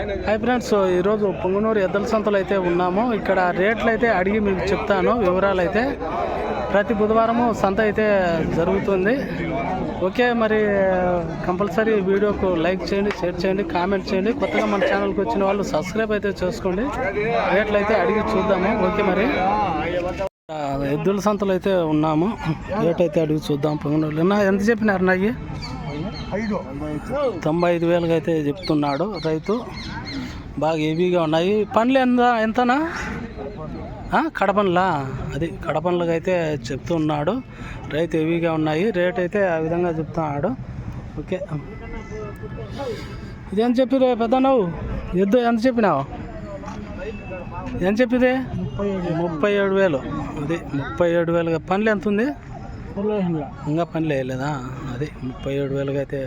Hi friends ఈరోజు పొంగనూరు ఎద్దల సంతలు అయితే ఉన్నాము. ఇక్కడ రేట్లు అయితే అడిగి మీకు చెప్తాను వివరాలు అయితే ప్రతి బుధవారము సంత అయితే జరుగుతుంది. ఓకే మరి కంపల్సరీ వీడియోకు లైక్ చేయండి షేర్ చేయండి కామెంట్ చేయండి. కొత్తగా మన ఛానల్కి వచ్చిన వాళ్ళు సబ్స్క్రైబ్ అయితే చేసుకోండి. రేట్లు అయితే అడిగి చూద్దాము. ఓకే మరి. ఎద్దుల సంతలు అయితే ఉన్నాము. రేట్ అయితే అడిగి చూద్దాం పొంగనూరులో. ఎంత చెప్పినారు నాయి తొంభై ఐదు. వేలుగా అయితే చెప్తున్నాడు రైతు. బాగా హెవీగా ఉన్నాయి. పండ్లు ఎంత ఎంతనా? కడపనులా కడపన్లా అది కడపన్లుగా అయితే చెప్తున్నాడు. రైతు హెవీగా ఉన్నాయి. రేట్ అయితే ఆ విధంగా చెప్తున్నాడు. ఓకే. ఇదేం చెప్పిరే పెద్ద నువ్వు ఎద్దు ఎంత చెప్పినావు? ఏం చెప్పిదే? ముప్పై ఏడు వేలు. అది ముప్పై ఏడు వేలుగా పనులు ఎంత ఉంది ఇంకా పనులు వేయలేదా అది ముప్పై ఏడు వేలుగా అయితే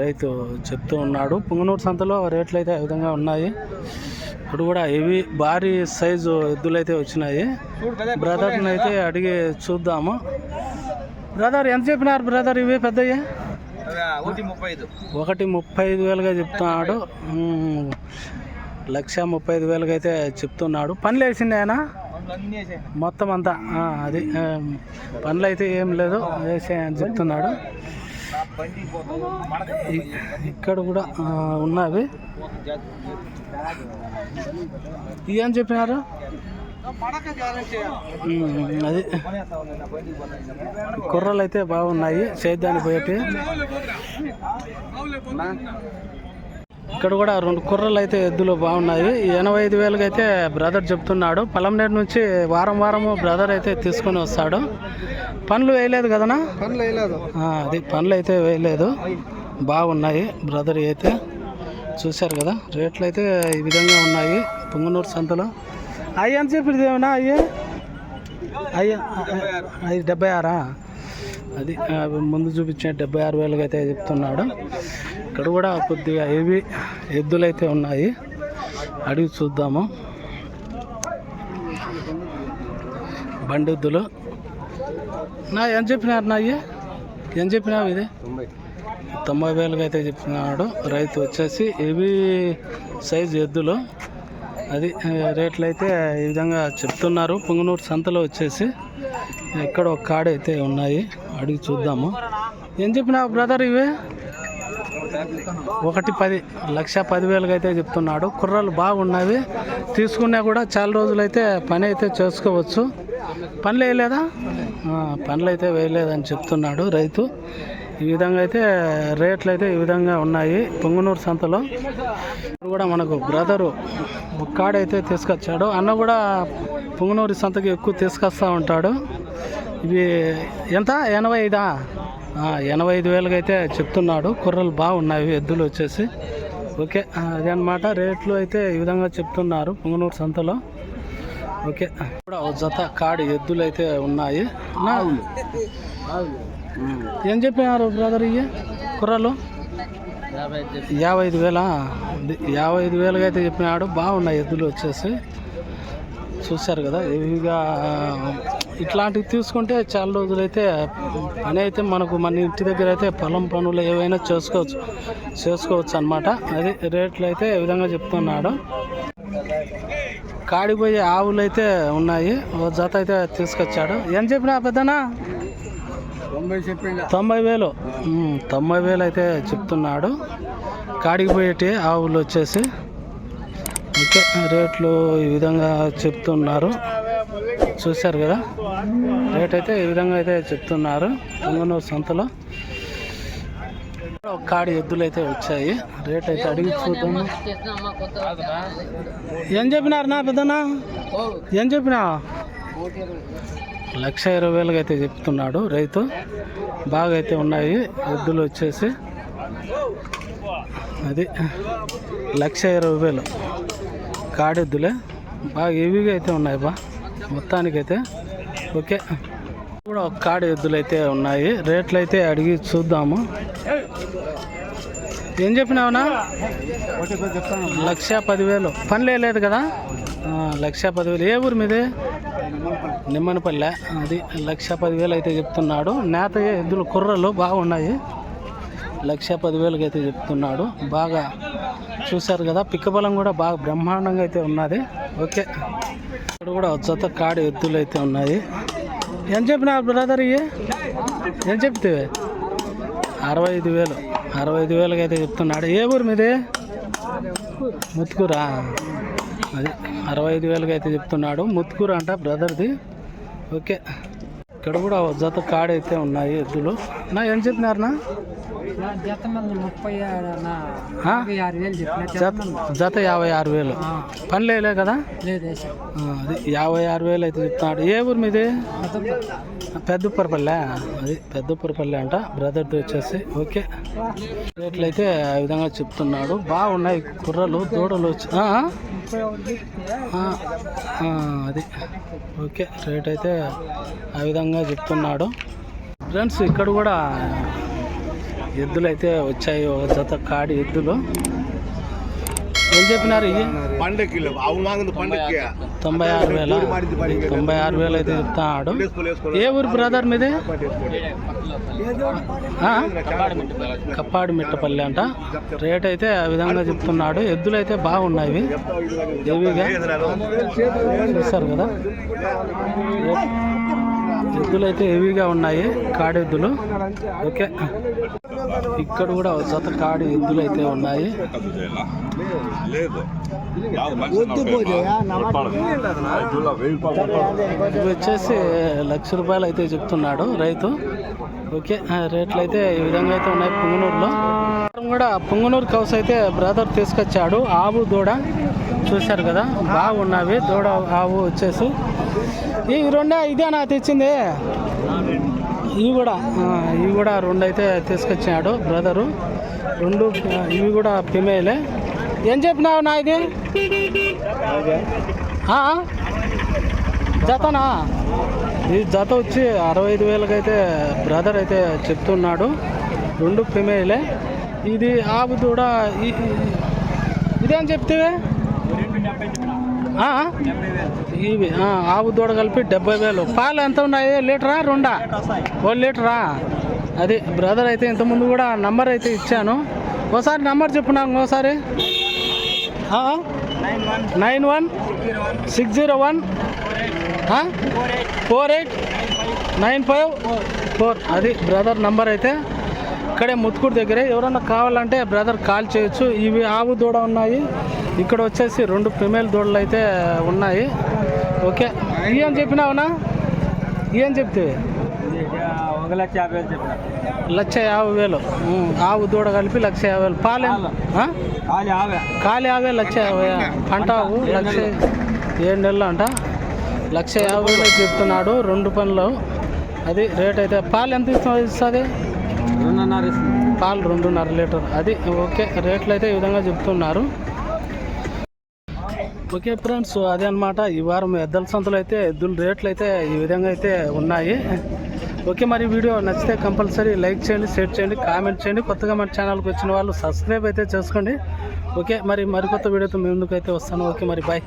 రైతు చెప్తూ ఉన్నాడు. పుంగనూరు సంతలో రేట్లు అయితే ఆ విధంగా ఉన్నాయి. ఇప్పుడు కూడా ఇవి భారీ సైజు ఎద్దులు అయితే వచ్చినాయి. బ్రదర్ని అయితే అడిగి చూద్దాము. బ్రదర్ ఎంత చెప్పినారు బ్రదర్ ఇవి పెద్దవి ఒకటి ముప్పై ఐదు. ఒకటి ముప్పై ఐదు వేలుగా చెప్తున్నాడు. లక్ష ముప్పై ఐదు వేలుగా అయితే చెప్తున్నాడు. పనులు వేసింది ఆయన. మొత్తం అంతా అది పనులు అయితే ఏం లేదు వేసే అని చెప్తున్నాడు. ఇక్కడ కూడా ఉన్నవి. ఏం చెప్పినారు? అది. కుర్రలు అయితే బాగున్నాయి సేద్యానికి పోయేటి ఇక్కడ కూడా రెండు కుర్రలు అయితే ఎద్దులు బాగున్నాయి. ఎనభై ఐదు వేలుగా అయితే బ్రదర్ చెప్తున్నాడు. పలంనేరు నుంచి వారం వారము బ్రదర్ అయితే తీసుకొని వస్తాడు. పనులు వేయలేదు కదనా? పనులు వేయలేదు. అది పనులు అయితే వేయలేదు. బాగున్నాయి బ్రదర్ అయితే. చూశారు కదా రేట్లు అయితే ఈ విధంగా ఉన్నాయి. పుంగనూరు సంతలో. అవి ఎంత చెప్పింది ఏమన్నా అయ్యి అయ్యి డెబ్బై ఆరా? అది ముందు చూపించిన డెబ్బై ఆరు వేలుగా అయితే చెప్తున్నాడు. ఇక్కడ కూడా కొద్దిగా ఏవి ఎద్దులైతే ఉన్నాయి. అడిగి చూద్దాము. బండిద్దులు నా ఏం చెప్పినారు నా ఏం చెప్పినావు ఇది? తొంభై తొంభై వేలుగా అయితే చెప్తున్నాడు రైతు వచ్చేసి ఏవి సైజు ఎద్దులు. అది రేట్లు అయితే ఈ విధంగా చెప్తున్నారు. పొంగనూరు సంతలో వచ్చేసి ఇక్కడ ఒక కాడ అయితే ఉన్నాయి అడిగి చూద్దాము. ఏం చెప్పినా బ్రదర్ ఇవే? ఒకటి పది లక్ష పదివేలకి అయితే చెప్తున్నాడు. కుర్రలు బాగున్నవి తీసుకున్నా కూడా చాలా రోజులైతే పని అయితే చేసుకోవచ్చు. పనులు వేయలేదా? పనులు అయితే వేయలేదని చెప్తున్నాడు రైతు. ఈ విధంగా అయితే రేట్లు అయితే ఈ విధంగా ఉన్నాయి. పొంగునూరు సంతలో కూడా మనకు బ్రదరు ఒక కాడైతే తీసుకొచ్చాడు. అన్న కూడా పొంగునూరు సంతకి ఎక్కువ తీసుకొస్తూ ఉంటాడు. ఇవి ఎంత? ఎనభై ఐదా? ఎనభై ఐదు వేలకి అయితే చెప్తున్నాడు. కుర్రలు బాగున్నాయి ఎద్దులు వచ్చేసి. ఓకే ఆ, అదే అనమాట రేట్లు అయితే ఈ విధంగా చెప్తున్నారు పొంగనూరు సంతలో. ఓకే కూడా ఒక జత కాడి ఎద్దులు అయితే ఉన్నాయి. ఏం చెప్పినారు బ్రదర్ ఇవి కుర్రలు? యాభై ఐదు వేలా? యాభై ఐదు వేలుగా అయితే చెప్పినాడు. బాగున్నాయి ఎద్దులు వచ్చేసి. చూశారు కదా ఇవిగా ఇట్లాంటివి తీసుకుంటే చాలా రోజులైతే పని అయితే మనకు మన ఇంటి దగ్గర అయితే పొలం పనులు ఏవైనా చేసుకోవచ్చు. చేసుకోవచ్చు అనమాట అది రేట్లు అయితే ఈ విధంగా చెప్తున్నాడు. కాడిపోయే ఆవులు అయితే ఉన్నాయి. ఓ జత అయితే తీసుకొచ్చాడు. ఏం చెప్పినా పెద్దనా తొంభై వేలు. తొంభై వేలు అయితే చెప్తున్నాడు. కాడికి పోయేటి ఆవులు వచ్చేసి ఓకే రేట్లు ఈ విధంగా చెప్తున్నారు. చూశారు కదా? రేట్ అయితే ఈ విధంగా అయితే చెప్తున్నారు. పొంగనూరు సంతలో. ఒక కాడి ఎద్దులు అయితే వచ్చాయి. రేట్ అయితే అడిగి చూద్దాము ఏం చెప్పినారు నా పెద్దనా ఏం చెప్పినా లక్ష ఇరవై వేలుగా అయితే చెప్తున్నాడు. రైతు బాగా అయితే ఉన్నాయి. ఎద్దులు వచ్చేసి అది లక్ష ఇరవై వేలు. కాడెద్దులే. బాగా హెవీగా అయితే ఉన్నాయి బా. మొత్తానికైతే ఓకే. కూడా ఒక కాడి ఎద్దులు అయితే ఉన్నాయి. రేట్లు అయితే అడిగి చూద్దాము. ఏం చెప్పినావునా? లక్ష పదివేలు. పని లేదు కదా? లక్ష పదివేలు. ఏ ఊరు మీదే? నిమ్మనపల్లె. అది లక్ష పదివేలు అయితే చెప్తున్నాడు. నేత ఎద్దులు కుర్రలు బాగున్నాయి. లక్ష పదివేలకి అయితే చెప్తున్నాడు. బాగా చూశారు కదా పిక్క బలం కూడా బాగా బ్రహ్మాండంగా అయితే ఉన్నది. ఓకే. ఇక్కడ కూడా జత కాడి ఎద్దులు అయితే ఉన్నాయి. ఏం చెప్పినా బ్రదర్ ఇవి ఏం చెప్తే అరవై ఐదు వేలు. అరవై ఐదు వేలకి అయితే చెప్తున్నాడు. ఏ ఊరు మీది? ముత్తుకురా? అరవై ఐదు వేలకి అయితే చెప్తున్నాడు. ముత్తుకూరు అంట బ్రదర్ది ఓకే ఇక్కడ కూడా జత కాడి అయితే ఉన్నాయి ఎద్దులు. నా ఏం చెప్పినారనా జత యాభై ఆరు వేలు. పని లేలే కదా? అది యాభై ఆరు వేలు అయితే చెప్తున్నాడు. ఏ ఊరు మీది? పెద్దపరపల్లె అది పెద్దపరపల్లె అంట. బ్రదర్ది వచ్చేసి. ఓకే. రేట్లు అయితే ఆ విధంగా చెప్తున్నాడు. బాగున్నాయి కుర్రలు దూడలు వచ్చి అది. ఓకే. రేట్ అయితే ఆ విధంగా చెప్తున్నాడు. ఫ్రెండ్స్ ఇక్కడ కూడా ఎద్దులు అయితే వచ్చాయి ఒక జత కాడి ఎద్దులు. ఏం చెప్పినారు ఇవి పండక్కి తొంభై ఆరు వేల. తొంభై ఆరు వేలు అయితే చెప్తాడు ఏ ఊరు బ్రదర్ మీది? కప్పాడు మిట్టపల్లి అంట. రేట్ అయితే ఆ విధంగా చెప్తున్నాడు. ఎద్దులు అయితే బాగున్నాయి హెవీగా చూస్తారు కదా. ఎద్దులు అయితే హెవీగా ఉన్నాయి కాడి ఎద్దులు. ఓకే. ఇక్కడ కూడా జత కాడి ఎద్దులు అయితే ఉన్నాయి. ఇవి వచ్చేసి లక్ష రూపాయలు అయితే చెప్తున్నాడు రైతు. ఓకే. రేట్లు అయితే ఈ విధంగా అయితే ఉన్నాయి పుంగనూరులో. కూడా పొంగనూరు కౌస్ అయితే బ్రదర్ తీసుకొచ్చాడు. ఆవు దూడ చూశారు కదా? బాగున్నవి. దూడ ఆవు వచ్చేసి. ఈ రెండే ఇదేనా తెచ్చింది. ఇవి కూడా ఇవి కూడా రెండు అయితే తీసుకొచ్చాడు బ్రదరు. రెండు ఇవి కూడా ఫిమేలే ఏం చెప్పినావు నా ఇది? జతనా? ఈ జత వచ్చి అరవై ఐదు వేలకైతే బ్రదర్ అయితే చెప్తున్నాడు. రెండు ఫిమేలే ఇది ఆవు దూడ ఇదేం చెప్తే? ఇవి ఆవు దూడ కలిపి డెబ్బై వేలు. పాలు ఎంత ఉన్నాయి? లీటరా రెండా? ఓ లీటరా? అది బ్రదర్ అయితే ఇంతకుముందు కూడా నంబర్ అయితే ఇచ్చాను. ఒకసారి నంబర్ చెప్పు నాకు ఒకసారి nine one six zero one. Four eight. Nine five. Four. అది బ్రదర్ నంబర్ అయితే. ఇక్కడే ముత్తుకూరు దగ్గరే. ఎవరన్నా కావాలంటే బ్రదర్ కాల్ చేయొచ్చు. ఇవి ఆవు దూడ ఉన్నాయి. ఇక్కడ వచ్చేసి రెండు ఫిమేల్ దూడలు అయితే ఉన్నాయి. ఓకే. ఏం చెప్పినావునా? ఏం చెప్తే? ఒక లక్ష యాభై వేలు చెప్పిన. లక్ష యాభై వేలు. ఆవు దూడ కలిపి లక్ష యాభై వేలు. పాలే ఆ? ఖాళీ ఆవే ఖాళీ యాభై లక్ష యాభై. పంట ఆవు లక్ష ఏడు నెలలు. అంట. లక్ష యాభై వేలు చెప్తున్నాడు. రెండు పనులు. అది రేట్ అయితే పాలు ఎంత ఇస్తుంది? రెండున్నర పాలు రెండున్నర లీటర్. అది ఓకే రేట్లు అయితే ఈ విధంగా చెప్తున్నారు. ఓకే ఫ్రెండ్స్ అదే అనమాట ఈ వారం ఎద్దల సంతలు అయితే ఎద్దుల రేట్లు అయితే ఈ విధంగా అయితే ఉన్నాయి. ఓకే మరి వీడియో నచ్చితే కంపల్సరీ లైక్ చేయండి షేర్ చేయండి కామెంట్ చేయండి. కొత్తగా మన ఛానల్కి వచ్చిన వాళ్ళు సబ్స్క్రైబ్ అయితే చేసుకోండి. ఓకే మరి మరికొత్త వీడియోతో మీ ముందుకు అయితే వస్తాను. ఓకే మరి బాయ్.